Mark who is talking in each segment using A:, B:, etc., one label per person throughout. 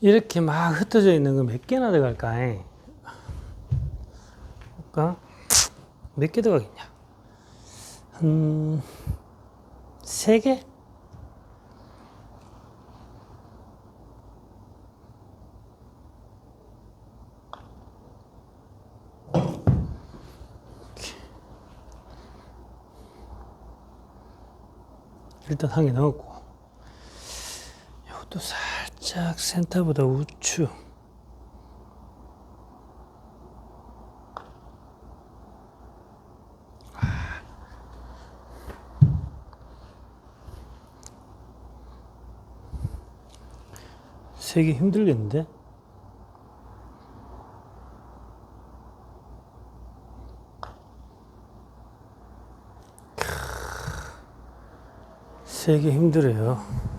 A: 이렇게 막 흩어져 있는 거 몇 개나 들어갈까? 이? 볼까? 몇 개 들어가겠냐? 한, 세 개? 일단 한 개 넣었고 이것도 살짝 센터보다 우측 세개 힘들겠는데? 세개 힘들어요.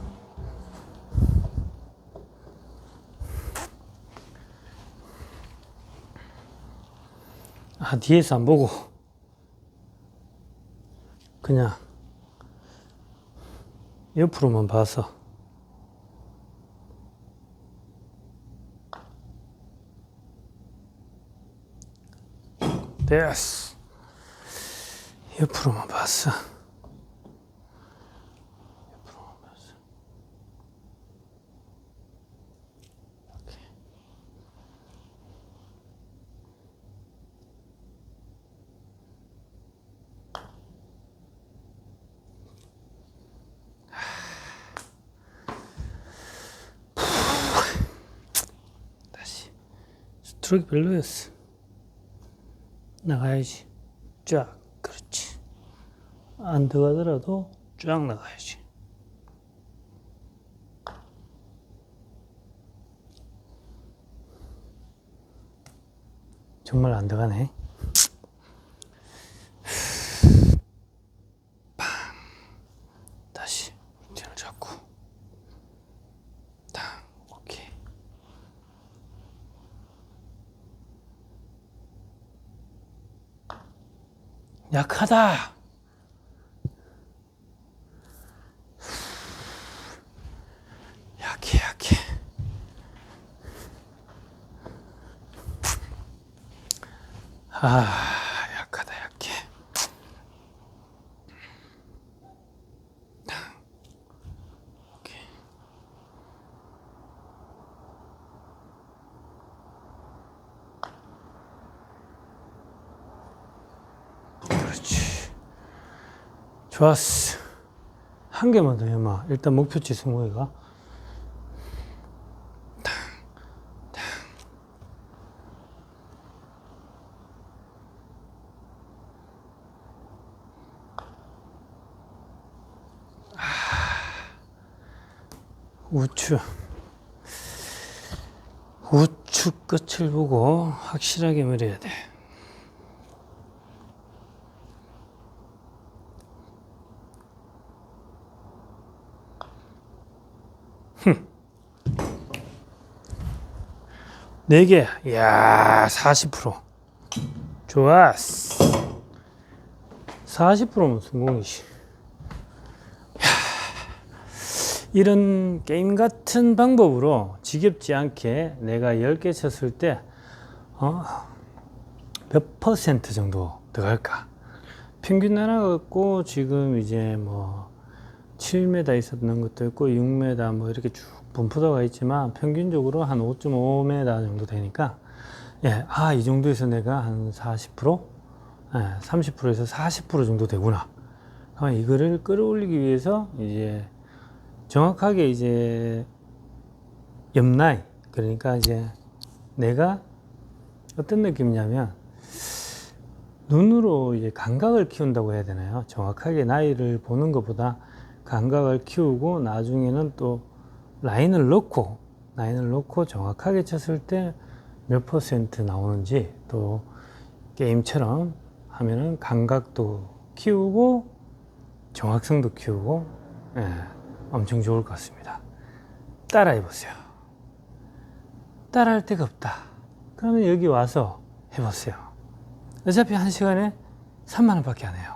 A: 아, 뒤에서 안 보고 그냥 옆으로만 봐서 됐어. 옆으로만 봤어. 옆으로만 봤어. 오케이. 다시 스 트로크 별로였어. 나가야지. 쫙. 그렇지. 안 들어가더라도 쫙 나가야지. 정말 안 들어가네. 팡. 다시 루틴을 잡고. 탕. 오케이. 약하다. 약해, 약해. 아, 약하다, 약해. 오케이. 그렇지. 좋았어. 한 개만 더 해봐. 일단 목표치 승호이가. 우측. 우측 끝을 보고 확실하게 밀어야 돼. 네 개. 이야, 40%. 좋았어. 40%면 성공이지. 이런 게임 같은 방법으로 지겹지 않게 내가 10개 쳤을 때, 어, 몇 퍼센트 정도 들어갈까? 평균 나눠갖고 지금 이제 뭐 7m 있었는 것도 있고 6m 뭐 이렇게 쭉 분포도가 있지만 평균적으로 한 5.5m 정도 되니까 예, 아, 이 정도에서 내가 한 40%? 예, 30%에서 40% 정도 되구나. 아, 이거를 끌어올리기 위해서 이제 정확하게 이제 옆나이 그러니까 이제 내가 어떤 느낌이냐면 눈으로 이제 감각을 키운다고 해야 되나요? 정확하게 나이를 보는 것보다 감각을 키우고 나중에는 또 라인을 넣고 라인을 넣고 정확하게 쳤을 때 몇 퍼센트 나오는지 또 게임처럼 하면은 감각도 키우고 정확성도 키우고 예, 엄청 좋을 것 같습니다. 따라해 보세요. 따라할 데가 없다. 그러면 여기 와서 해보세요. 어차피 한 시간에 3만 원밖에 안 해요.